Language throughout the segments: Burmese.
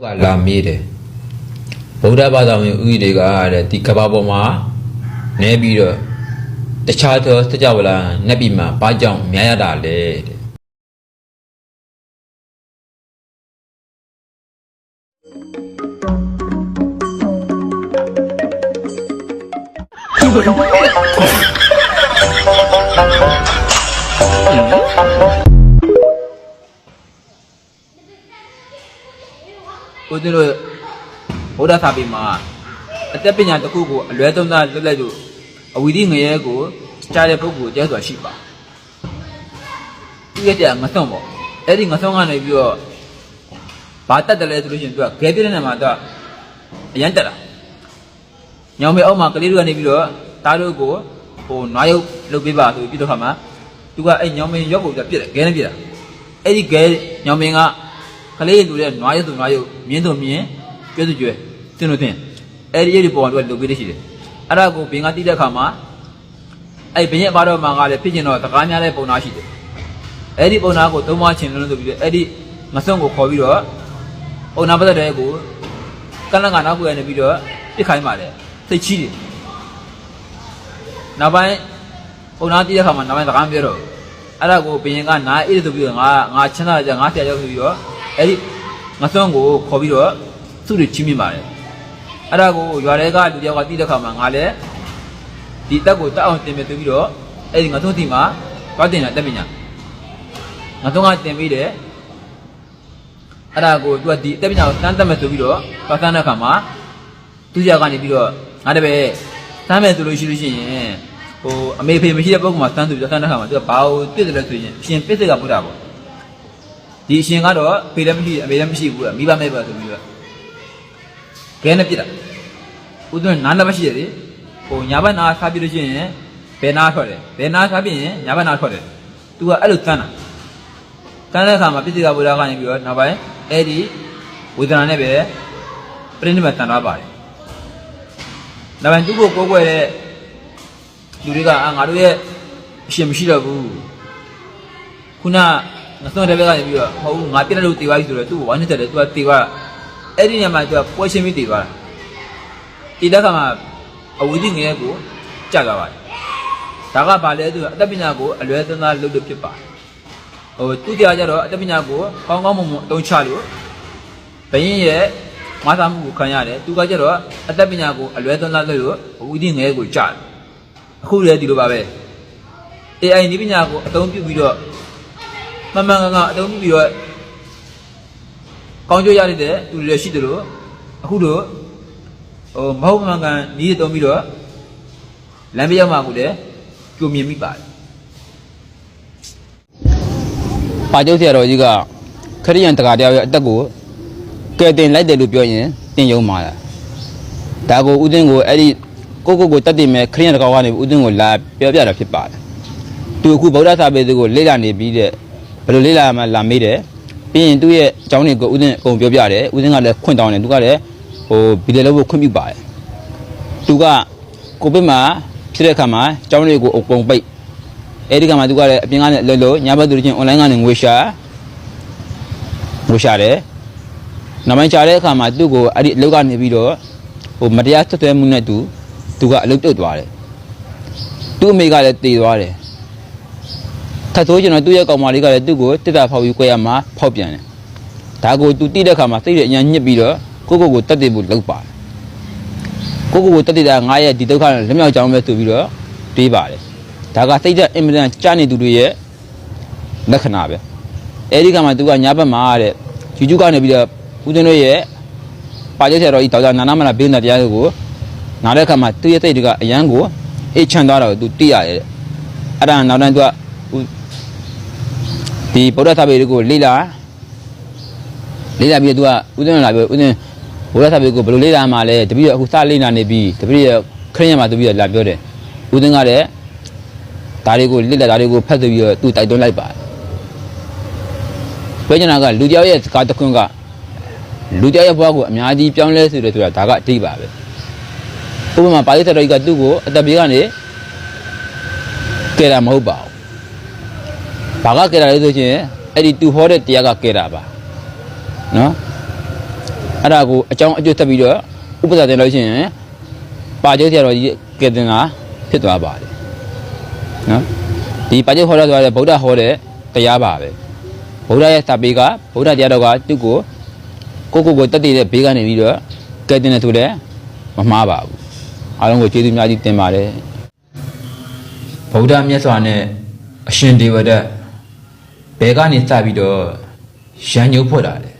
ကလာမေးတယ်ဗုဒ္ဓဘာသာဝင်ဥယျာဉ်တွေကတဲ့ဒီကဘာပေါ်မှာနဲပြီးတော့တခြားသောစကြဝဠာနတ်ပြည်မှာဘာကြောင့်များရတာလဲတဲ့ကို သိလို့ဘုရားစာပေမှာအသက်ပညာတစ်ခုကိုအလွဲသုံးစားလွတ်လိုက်လို့အဝီဒီငရဲကိုကြားတဲ့ပုဂ္ဂိုလ်ကျဲဆိုတာရှိပါသူရဲ့တရားငဆုံးပေါ့အဲ့ဒီငဆုံးကနေပြီးတော့ဘာတက်တယ်လဲဆိုလို့ရှိရင်သူကဂဲပြတဲ့နေရာမှာသူကအရန်တက်တာညောင်မေအောက်မှာကလေးတို့ကနေပြီးတော့တားတို့ကိုဟိုနွားရုပ်လုပ်ပေးပါဆိုပြီးတော့ခါမှာသူကအဲ့ညောင်မေရုပ်ကိုသူကပြစ်တယ်ဂဲနဲ့ပြစ်တာအဲ့ဒီဂဲညောင်မေကက လေးလူတဲ့နွားရုပ်သူနွားရုပ်မြင်းသူမြင်းကျွဲသူကျွဲတင်းလို့တင်းအဲ့ဒီအဲ့ဒီပေါ်ကလူပေးတဲ့ရှိတယ်အဲ့ဒါကိုဘင်ကတိတဲ့ခါမှာအဲ့ဘင်ရဲ့အပါတော်မှာကလည်းဖြစ်ကျင်တော့တကားများတဲ့ပုံနာရှိတယ်အဲ့ဒီပုံနာကိုသုံးမချင်လို့ဆိုပြီးတော့အဲ့ဒီငဆုံကိုခေါ်ပြီးတော့ပုံနာပတ်သက်တဲ့ကိုကလန်ကနောက်ကိုရနေပြီးတော့ပြစ်ခိုင်းပါတယ်စိတ်ချီးတယ်နောက်ပိုင်းပုံနာတိတဲ့ခါမှာနောက်ပိုင်းတကားမပြောတော့အဲ့ဒါကိုဘင်ကနားအေးဆိုပြီးတော့ငါငါချမ်းသာကြငါဆရာရောက်ဆိုပြီးတော့ အဲ့ဒီငသွန်းကိုခေါ်ပြီးတော့သူ့တွေချင်းမြင်ပါတယ်အဲ့ဒါကိုရွာထဲကလူတယောက်ကတိတဲ့ခါမှာငါလည်းဒီတက်ကိုတက်အောင်တင်ပြပြီးတော့အဲ့ဒီငသွန်းတီမှာသွားတင်တာတက်ပညာငသွန်းကတင်ပြီးတယ်အဲ့ဒါကိုသူကဒီတက်ပညာကိုတန်းတက်မယ်ဆိုပြီးတော့သွားတန်းတဲ့ခါမှာသူ့ယောက်ကနေပြီးတော့ငါတပည့်တန်းမယ်ဆိုလို့ရှိလို့ရှိရင်ဟိုအမေဖေမရှိတဲ့ပုဂ္ဂိုလ်မှာတန်းသူပြီးတော့တန်းတဲ့ခါမှာသူကဘာကိုတွေ့တယ်လဲဆိုရင်ရှင်ပစ္စည်းကဘုရားပေါ့ ဒီအရှင်ကတော့ဖေလည်းမရှိအမေလည်းမရှိဘူးမိဘမဲ့ပါဆိုပြီးတော့ခဲနဲ့ပြစ်တာဥဒ္ဒနာလည်းမရှိရလေဟိုညာဘက်နာစားပြလို့ရှိရင်ဘယ်နာထွက်တယ်ဘယ်နာစားပြရင်ညာဘက်နာထွက်တယ်သူကအဲ့လိုတန်းတာတန်းတဲ့အခါမှာပြစ်စီကဘုရားကနေပြီးတော့နောက်ပိုင်းအဲ့ဒီဝေဒနာနဲ့ပဲပြိဋိမတ်တန်သွားပါတယ်နောက်ပိုင်းသူ့ကိုကိုးကွယ်တဲ့လူတွေကအာငါတို့ရဲ့အရှင်မရှိတော့ဘူးခုန ငါစွန့်တဲ့ဘက်ကနေပြီးတော့မဟုတ်ဘူးငါပြက်လို့တေသွားပြီဆိုတော့သူ့ကိုဝိုင်းနေတယ်သူကတေသွားအဲ့ဒီညမှာသူကပွဲရှင်းပြီးတေသွားတာတေတဲ့ခါမှာအဝီးကြီးငယ်ကိုကြာသွားပါတယ်ဒါကဘာလဲဆိုတော့အတ္တပညာကိုအလွဲသုံးစားလုပ်လို့ဖြစ်ပါတယ်ဟိုသူတရားကြတော့အတ္တပညာကိုကောင်းကောင်းမွန်မွန်အသုံးချလို့ဘယင်းရဲ့မသားမှုကိုခံရတယ်သူကကြတော့အတ္တပညာကိုအလွဲသုံးစားလုပ်လို့အဝီးကြီးငယ်ကိုကြာတယ်အခုလည်းဒီလိုပါပဲ AI နည်းပညာကိုအသုံးပြုပြီးတော့ မှန်မှန်ကန်ကန်အတုံးပြီးတော့ကောင်းကျိုးရတဲ့သူတွေရှိတယ်လို့အခုတော့ဟိုမဟုတ်မှန်ကန်နီးတုံးပြီးတော့လမ်းပြရောက်မှကိုလည်းကြုံမြင်မိပါတယ်ပါကျုပ်ဆရာတော်ကြီးကခရိယန်တကာတရားရဲ့အသက်ကိုကဲတင်လိုက်တယ်လို့ပြောရင်တင်ယုံပါလားဒါကိုဥဒင်းကိုအဲ့ဒီကိုကိုကိုတတ်တင်မဲ့ခရိယန်တကာကနေဥဒင်းကိုလာပြောပြတာဖြစ်ပါတယ်သူအခုဗုဒ္ဓစာပေတွေကိုလေ့လာနေပြီးတဲ့ ဘယ်လိုလေ့လာမှလာမေးတယ်ပြီးရင်သူ့ရဲ့အကြောင်းတွေကိုဥဒင်းအကုန်ပြောပြတယ်ဥဒင်းကလည်းခွင့်တောင်းတယ်သူကလည်းဟိုဗီဒီယိုလုပ်ဖို့ခွင့်ပြုပါတယ်သူကကိုဗစ်မှာဖြစ်တဲ့အခါမှာအကြောင်းတွေကိုအကုန်ပိတ်အဲ့ဒီကမှသူကလည်းအပြင်ကနေလွတ်လို့ညဘက်သူတို့ချင်း online ကနေငွေရှာငွေရှာတယ်နောက်ပိုင်းရှာတဲ့အခါမှာသူ့ကိုအဲ့ဒီအလုပ်ကနေပြီးတော့ဟိုမတရားဆက်သွဲမှုနဲ့သူသူကအလုပ်တုတ်သွားတယ်သူ့အမေကလည်းတည်သွားတယ် ထပ်ဆိုကျွန်တော်သူ့ရဲ့ကောင်မလေးကလည်းသူ့ကိုတစ်တာဖောက်ပြီးကြွရမှာဖောက်ပြန်တယ်ဒါကိုသူတိတဲ့အခါမှာစိတ်ရအညာညှစ်ပြီးတော့ကိုကိုကိုတက်တည်ဖို့လုပ်ပါတယ်ကိုကိုကိုတက်တည်တာငါရဲ့ဒီဒုက္ခနဲ့လက်မြောက်ကြောင်းပဲဆိုပြီးတော့တွေးပါတယ်ဒါကစိတ်ဓာတ်အင်မတန်ကြားနေသူတွေရဲ့လက္ခဏာပဲအဲဒီကမှသူကညာဘက်မှာတဲ့ယူကျုကနေပြီးတော့ဦးဇင်းတို့ရဲ့ပါကျက်ဆရာတော်ကြီးဒေါက်တာနာနာမလာဘင်းတဲ့တရားကိုနားတဲ့အခါမှာသူ့ရဲ့စိတ်တွေကအရန်ကိုအေးချမ်းသွားတာကိုသူသိရတယ်တဲ့အဲ့ဒါနောက်တိုင်းသူကဦး ဒီဗုဒ္ဓသာပေတွေကိုလေ့လာလေ့လာပြီးတော့သူကဦးဇင်းတို့လာပြီးဦးဇင်းဗုဒ္ဓသာပေကိုဘယ်လိုလေ့လာမှလဲတပည့်ရအခုစလေ့လာနေပြီးတပည့်ရခရစ်ယာန်မှာတပည့်ရလာပြောတယ်ဦးဇင်းကလည်းဒါတွေကိုလစ်လက်ဒါတွေကိုဖတ်သိပြီးတော့သူတိုက်တွန်းလိုက်ပါတယ်ပြောချင်တာကလူတယောက်ရဲ့စကားတစ်ခွန်းကလူတယောက်ရဲ့ဘဝကိုအများကြီးပြောင်းလဲစေတယ်ဆိုတာဒါကအတိတ်ပါပဲဥပမာပါဠိတော်ကြီးကသူ့ကိုအတပြေကနေကဲတာမဟုတ်ပါဘူး ဘာကကဲတာလဲဆိုချင်းအဲ့ဒီသူဟောတဲ့တရားကကဲတာပါနော်အဲ့ဒါကိုအကြောင်းအကျိုးတက်ပြီးတော့ဥပစာတင်လို့ရှိရင်ပါကျုပ်ဆရာတော်ကြီးကဲတင်တာဖြစ်သွားပါတယ်နော်ဒီပါကျုပ်ဟောရသွားတဲ့ဗုဒ္ဓဟောတဲ့တရားပါပဲဗုဒ္ဓရဲ့စာပေကဗုဒ္ဓတရားတော်ကသူ့ကိုကိုကိုကိုတက်တည်တဲ့ဘေးကနေပြီးတော့ကဲတင်တယ်ဆိုလည်းမမှားပါဘူးအားလုံးကိုကျေးဇူးများကြီးတင်ပါတယ်ဗုဒ္ဓမြတ်စွာနဲ့အရှင်ဒေဝဒတ် ဘယ်ကနေစပြီးတော့ရန်ညှိုးဖွက်တာလဲ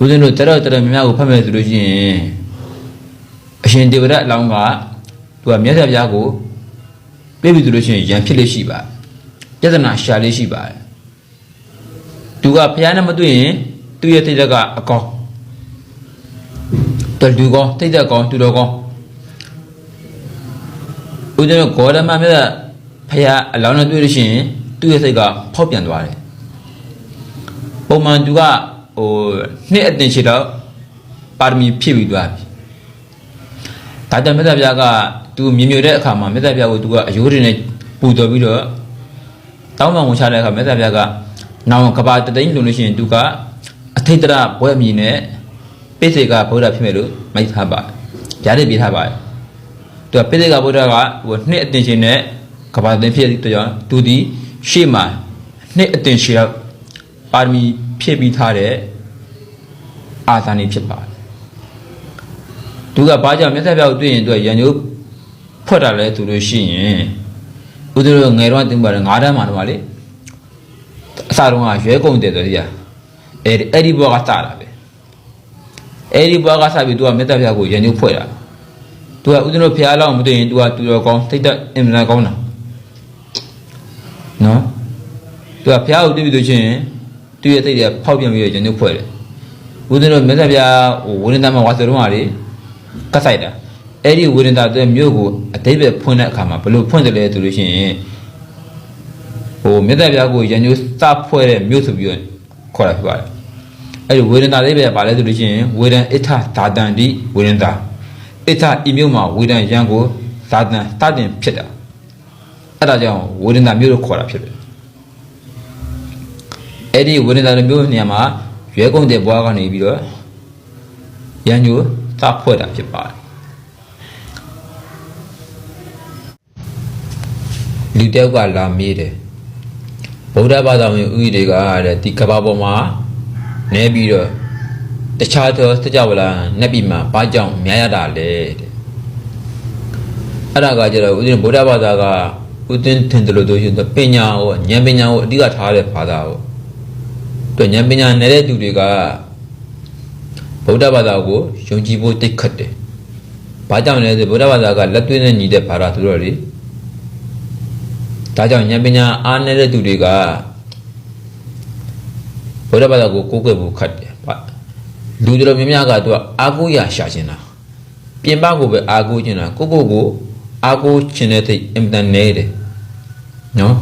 ဦးဇင်းတို့တရတော်တရများများကိုဖတ်မယ်ဆိုလို့ရှိရင်အရှင်ဒေဝဒတ်အလောင်းကသူကမြတ်စွာဘုရားကိုပြည့်ပြီဆိုလို့ရှိရင်ရန်ဖြစ်လေးရှိပါပြဿနာရှာလေးရှိပါတယ်သူကဘုရားနဲ့မတွေ့ရင်သူ့ရဲ့တိတ်တက်ကအကောင်းတော်လူကောင်းတိတ်တက်ကောင်းသူတော်ကောင်းဦးဇင်းတို့ဂေါရမမြတ်ဖះအလောင်းနဲ့တွေ့လို့ရှိရင် သူ့ရဲ့စိတ်ကဖောက်ပြန်သွားတယ်ပုံမှန်သူကဟိုနှစ်အတင်ရှိတော့ပါရမီဖြည့်ပြီးသွားပြီဒါကြောင့်မြတ်ဗျာကသူမြင်မြတဲ့အခါမှာမြတ်ဗျာကိုသူကအယိုးတွေနဲ့ပူတော်ပြီးတော့တောင်းပန်ဝင်ချတဲ့အခါမြတ်ဗျာကနောင်ကဘာတသိန်းလုံလို့ရှိရင်သူကအထိတ်တရဘွဲ့အမည်နဲ့ပိစေကဗုဒ္ဓဖြစ်မယ်လို့မိုက်ထားပါရားရည်ပြထားပါတယ်သူကပိဋကဗုဒ္ဓကဟိုနှစ်အတင်ရှင်နဲ့ကဘာတင်ဖြစ်တဲ့ကြောင့်သူဒီ ရှေ့မှာနှစ်အတင်ရှင်တော့ပါရမီဖြည့်ပြီးထားတဲ့အာသန်နေဖြစ်ပါတယ်သူကဘာကြောင့်မြတ်စွာဘုရားကိုတွေ့ရင်သူကရန်ညိုးဖွက်တာလဲသူလို့ရှိရင်ဦးဇင်းတို့ငယ်တော့တင်ပါတယ်ငါးတန်းမှာတော့လေအစတုန်းကရွဲကုန်တယ်ဆိုတရားအဲ့ဒီအဲ့ဒီဘောကစတာပဲအဲ့ဒီဘောကစပြီးသူကမြတ်စွာဘုရားကိုရန်ညိုးဖွက်တာ तू ကဦးဇင်းတို့ဖျားလောက်မသိရင် तू ကသူတော်ကောင်းထိတ်တဲ့အင်မတန်ကောင်းတာ နော် तू ကဖျားကိုတွေ့ပြီးလို့ချင်းသူ့ရဲ့စိတ်တွေကဖောက်ပြန်ပြီးတော့ကျွန်တော်ဖွဲ့တယ်ဦးဇင်းတို့မြတ်စွာဘုရားဟိုဝိရဏမဝါစရုံးဟာလေကတ်ဆိုင်တာအဲ့ဒီဝိရဏတဲ့မြို့ကိုအတိတ်ပဲဖွင့်တဲ့အခါမှာဘယ်လိုဖွင့်တယ်လဲဆိုလို့ရှိရင်ဟိုမြတ်စွာဘုရားကိုရန်ညိုးစဖွဲ့တဲ့မြို့ဆိုပြီးတော့ခေါ်တာဖြစ်ပါတယ်အဲ့ဒီဝေဒနာလေးပဲပါလဲဆိုလို့ရှိရင်ဝေဒန်အဋ္ဌသာတန်တိဝေဒနာအဋ္ဌဤမြို့မှာဝေဒန်ရန်ကိုသာတန်တတင်ဖြစ်တာ အဲ့ဒါကြောင့်ဝေဒနာမြို့လို့ခေါ်တာဖြစ်တယ်အဲ့ဒီဝေဒနာမြို့နေရာမှာရွဲကုန်တဲ့ဘွားကနေပြီးတော့ရန်ညိုသဖွဲ့တာဖြစ်ပါတယ်လူတယောက်ကလာမေးတယ်ဗုဒ္ဓဘာသာဝင်ဥယျာဉ်တွေကတဲ့ဒီကဘာပေါ်မှာနေပြီးတော့တခြားသောစကြဝဠာနတ်ပြည်မှာဘာကြောင့်များရတာလဲတဲ့အဲ့ဒါကကျတော့ဦးဇင်းဗုဒ္ဓဘာသာက ဦးဇင်းထင်တယ်လို့တို့ရှိတယ်ပညာဟောဉာဏ်ပညာကိုအဓိကထားတဲ့ဘာသာဟောသူဉာဏ်ပညာနေတဲ့သူတွေကဗုဒ္ဓဘာသာကိုယုံကြည်ဖို့တိတ်ခတ်တယ်ဘာကြောင့်လဲဆိုဗုဒ္ဓဘာသာကလက်တွေ့နဲ့ညီတဲ့ဘာသာဆိုတော့လေဒါကြောင့်ဉာဏ်ပညာအားနေတဲ့သူတွေကဗုဒ္ဓဘာသာကိုကိုးကွယ်ဖို့ခတ်တယ်ဘာလူတော်များများကသူကအာကိုရရှာချင်တာပြင်ပကိုပဲအာကိုချင်တာကိုကိုကိုအာကိုချင်တဲ့သိအင်တန်နေတယ် နော်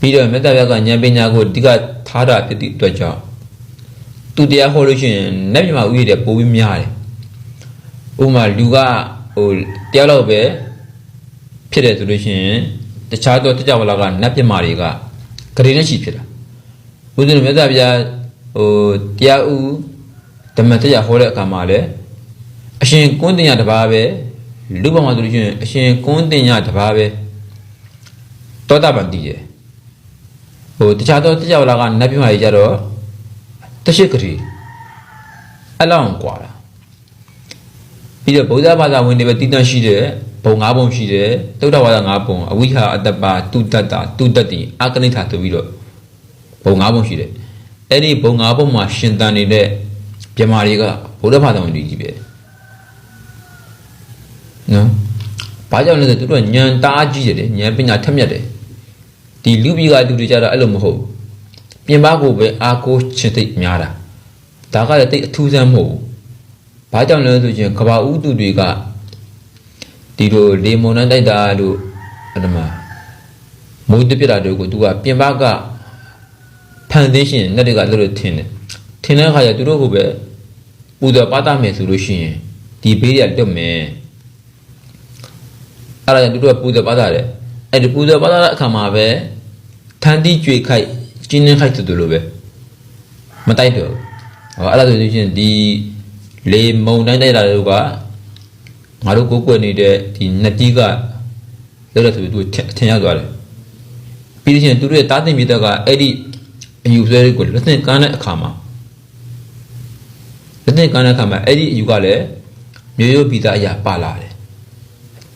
ပြီးတော့မေတ္တာဘုရားကဉာဏ်ပညာကိုအဓိကထားတာဖြစ်တဲ့အတွက်ကြောင့်သူတရားဟောလို့ရှိရင်နတ်မြမဥရတဲ့ပိုပြီးများတယ်ဥပမာလူကဟိုတရားလောက်ပဲဖြစ်တယ်ဆိုလို့ရှိရင်တခြားသောတကြဝဠာကနတ်ပြမာတွေကဂရေနဲ့ရှိဖြစ်တာဦးဇင်းတို့မြတ်စွာဘုရားဟိုတရားဥဓမ္မတရားဟောတဲ့အခါမှာလည်းအရှင်ကွန်းတင်ရတပါးပဲလူ့ဘဝမှာဆိုလို့ရှိရင်အရှင်ကွန်းတင်ရတပါးပဲ တောတာပန်တည်တယ်ဟိုတခြားသောတကြဝဠာကနတ်ပြမာတွေကြတော့တရှိကတိအလောင်းกว่าတာပြီးတော့ဗုဒ္ဓဘာသာဝင်တွေပဲတည်တံ့ရှိတယ်ဘုံ၅ဘုံရှိတယ်သုဒ္ဓဝါဒ၅ဘုံအဝိဟာအတ္တပါတုတ္တတာတုတ္တတိအာကနိဋ္ဌာဆိုပြီးတော့ဘုံ၅ဘုံရှိတယ်အဲ့ဒီဘုံ၅ဘုံမှာရှင်တန်နေတဲ့ပြမာတွေကဗုဒ္ဓဘာသာဝင်တွေကြီးပဲနော်ဘာကြောင့်လဲဆိုသူတို့ကဉာဏ်တားကြီးတယ်ဉာဏ်ပညာထက်မြက်တယ် ဒီလူပြည်ကလူတွေကြတော့အဲ့လိုမဟုတ်ဘူးပြင်ပကိုပဲအာကိုချစ်သိများတာဒါကလည်းတိတ်အထူးဆန်းမဟုတ်ဘူးဘာကြောင့်လဲဆိုရင်ကဘာဥတုတွေကဒီလိုလေမွန်နဲ့တိုက်တာလို့အဲ့ဒါမှာမိုးတပြတာတို့ကိုသူကပြင်ပကဖန်သေးရှင်နဲ့တွေကလို့ထင်တယ်ထင်တဲ့အခါကျသူတို့ကပဲပူဇော်ပါတာမယ်ဆိုလို့ရှိရင်ဒီဘေးရတွတ်မယ်အဲ့ဒါကြောင့်သူတို့ကပူဇော်ပါတာတယ် အဲ့ဒီပူဇော်ပါတာတဲ့အခါမှာပဲထန်တီးကြွေခိုက်ကျင်းနေခိုက်တူတူလိုပဲမတိုက်တော့ဘူးဟောအဲ့ဒါဆိုလို့ရှိရင်ဒီလေမုံတိုင်းတိုက်လာတဲ့လူကငါတို့ကိုကိုွယ်နေတဲ့ဒီနှစ်တီးကလောက်တဲ့ဆိုပြီးသူထင်ထင်ရသွားတယ်ပြီးလို့ရှိရင်သူတို့ရဲ့တားတင်မြေတက်ကအဲ့ဒီအယူဆွဲတွေကိုလက်သင့်ကမ်းတဲ့အခါမှာလက်သင့်ကမ်းတဲ့အခါမှာအဲ့ဒီအယူကလည်းမျိုးရိုးပြီးသားအရာပါလာတယ်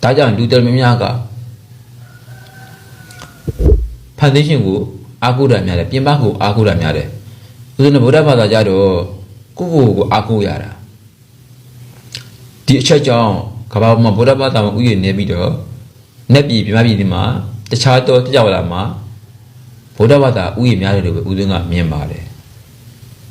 ဒါကြောင့်လူတော်များများက foundation ကိုအားကိုးတာများတယ်ပြင်ပကိုအားကိုးတာများတယ်ဥစဉ်ဗုဒ္ဓဘာသာကြတော့ကိုယ့်ကိုယ်ကိုအားကိုးရတာဒီအချက်ကြောင့်ကမ္ဘာပေါ်မှာဗုဒ္ဓဘာသာမှာဥယျာဉ်နေပြီးတော့နက်ပြည်ပြမပြည်ဒီမှာတခြားတော့တကြောက်လာမှာဗုဒ္ဓဘာသာဥယျာဉ်များတယ်လို့ပဲဥစဉ်ကမြင်ပါတယ်